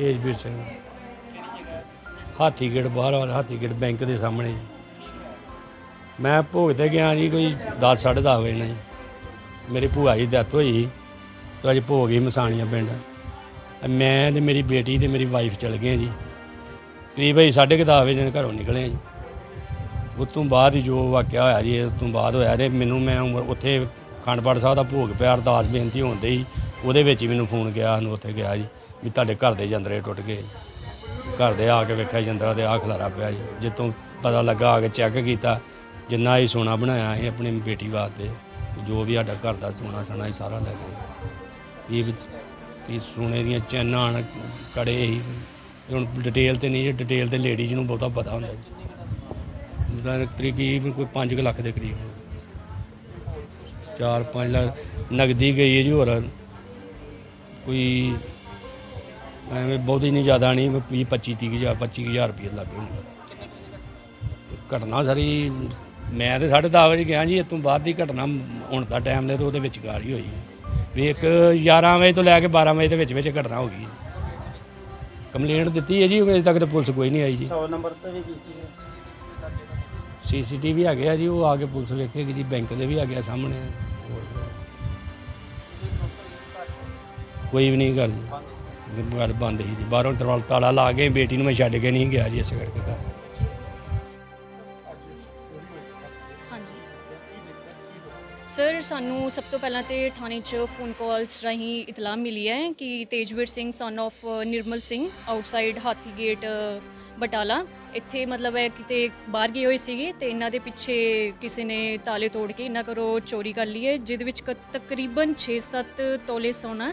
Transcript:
ਤੇਜਵੀਰ ਸਿੰਘ। ਹਾਥੀਗੇਟ ਬਾਹਰ ਵਾਲਾ ਹਾਥੀਗੇਟ ਬੈਂਕ ਦੇ ਸਾਹਮਣੇ। ਮੈਂ ਭੋਗ ਤੇ ਗਿਆ ਜੀ ਕੋਈ 10 10:30 ਵਜੇ ਨਾਲ। ਜੀ ਮੇਰੀ ਭੂਆ ਜੀ ਡੈਥ ਹੋਈ ਸੀ। ਤੇ ਅੱਜ ਭੋਗ ਹੀ ਮਸਾਣੀਆਂ ਪਿੰਡ। ਮੈਂ ਤੇ ਮੇਰੀ ਬੇਟੀ ਤੇ ਮੇਰੀ ਵਾਈਫ ਚਲ ਗਏ ਜੀ। ਕਰੀਬ ਅਸੀਂ 10:30 ਵਜੇ ਨਾਲ ਘਰੋਂ ਨਿਕਲੇ ਜੀ। ਉਸ ਤੋਂ ਬਾਅਦ ਹੀ ਜੋ ਵਾਕਿਆ ਹੋਇਆ ਜੀ ਉਸ ਤੋਂ ਬਾਅਦ ਹੋਇਆ ਤੇ ਮੈਨੂੰ ਮੈਂ ਉਮ- ਉੱਥੇ ਖੰਡਪੜ ਸਾਹਿਬ ਦਾ ਭੋਗ ਪਿਆ ਅਰਦਾਸ ਬੇਨਤੀ ਹੁੰਦੇ ਹੀ ਉਹਦੇ ਵਿੱਚ ਹੀ ਮੈਨੂੰ ਫੋਨ ਗਿਆ ਸਾਨੂੰ ਉੱਥੇ ਗਿਆ ਜੀ ਵੀ ਤੁਹਾਡੇ ਘਰ ਦੇ ਜੰਦਰੇ ਟੁੱਟ ਗਏ ਘਰ ਦੇ ਆ ਕੇ ਵੇਖਿਆ ਜੰਦਰਾ ਦੇ ਆ ਖਲਾਰਾ ਪਿਆ ਜੀ। ਜਿੱਤੋਂ ਪਤਾ ਲੱਗਾ ਆ ਕੇ ਚੈੱਕ ਕੀਤਾ ਜਿੰਨਾ ਹੀ ਸੋਨਾ ਬਣਾਇਆ ਸੀ ਆਪਣੀ ਬੇਟੀ ਵਾਸਤੇ ਜੋ ਵੀ ਸਾਡਾ ਘਰ ਦਾ ਸੋਨਾ ਸਣਾ ਸੀ ਸਾਰਾ ਲੈ ਗਏ। ਇਹ ਵੀ ਕੀ ਸੋਨੇ ਦੀਆਂ ਚੈਨਾਂ ਹਨ, ਕੜੇ ਹੀ ਹੁਣ ਡਿਟੇਲ ਤੇ ਨਹੀਂ ਡਿਟੇਲ ਤੇ ਲੇਡੀਜ਼ ਨੂੰ ਬਹੁਤਾ ਪਤਾ ਹੁੰਦਾ ਜੀ। ਉਹਦਾ ਤਕਰੀਬਨ ਕੋਈ 5 ਲੱਖ ਦੇ ਕਰੀਬ। 4-5 ਲੱਖ ਨਗਦੀ ਗਈ ਹੈ ਜੀ ਹੋਰ। ਕੋਈ ਐਵੇਂ ਬਹੁਤੀ ਨਹੀਂ ਜ਼ਿਆਦਾ ਨਹੀਂ 20 25 30 ਹਜ਼ਾਰ 25 ਹਜ਼ਾਰ ਰੁਪਏ ਲੱਗੇ ਹੋਣਗੇ ਘਟਨਾ ਸਾਰੀ ਮੈਂ ਤੇ 10:30 ਵਜੇ ਗਿਆ ਜੀ ਇਸ ਤੋਂ ਬਾਅਦ ਦੀ ਘਟਨਾ ਹੁਣ ਦਾ ਟਾਈਮ ਲੈ ਤੇ ਉਹਦੇ ਵਿੱਚ ਗਾਲ ਹੀ ਹੋਈ। ਵੀ ਇੱਕ 11 ਵਜੇ ਤੋਂ ਲੈ ਕੇ 12 ਵਜੇ ਦੇ ਵਿੱਚ ਵਿੱਚ ਘਟਨਾ ਹੋ ਗਈ। ਕੰਪਲੇਂਟ ਦਿੱਤੀ ਹੈ ਜੀ ਅਜੇ ਤੱਕ ਤਾਂ ਪੁਲਿਸ ਕੋਈ ਨਹੀਂ ਆਈ ਜੀ। 100 ਨੰਬਰ ਤੇ ਵੀ ਕੀਤੀ ਹੈ। ਸੀਸੀਟੀਵੀ ਆ ਗਿਆ ਜੀ ਉਹ ਆ ਕੇ ਪੁਲਿਸ ਵੇਖੇਗੀ ਜੀ ਬੈਂਕ ਦੇ ਵੀ ਆ ਗਿਆ ਸਾਹਮਣੇ ਕੋਈ ਵੀ ਨਹੀਂ ਕਰ ਜੀ ਘਰ ਬੰਦ ਹੀ ਜੀ। ਬਾਹਰੋਂ ਤਰਵਾਲ ਤਾਲਾ ਲਾ ਕੇ ਬੇਟੀ ਨੂੰ ਮੈਂ ਛੱਡ ਕੇ ਨਹੀਂ ਗਿਆ ਜੀ ਇਸ ਕਰਕੇ ਘਰ ਸਰ, ਸਾਨੂੰ ਸਭ ਤੋਂ ਪਹਿਲਾਂ ਤੇ ਥਾਣੇ 'ਚ ਫੋਨ ਕਾਲਸ ਰਾਹੀਂ ਇਤਲਾਹ ਮਿਲੀ ਹੈ ਕਿ Tejveer Singh son of Nirmal Singh outside Hathi gate Batala. ਇੱਥੇ ਮਤਲਬ ਹੈ ਕਿਤੇ ਬਾਹਰ ਗਏ ਹੋਏ ਸੀਗੇ ਤੇ ਇਹਨਾਂ ਦੇ ਪਿੱਛੇ ਕਿਸੇ ਨੇ ਤਾਲੇ ਤੋੜ ਕੇ ਇਹਨਾਂ ਘਰੋਂ ਚੋਰੀ ਕਰ ਲਈ ਹੈ, ਜਿਹਦੇ ਵਿੱਚ ਤਕਰੀਬਨ 6-7 ਤੋਲੇ ਸੋਨਾ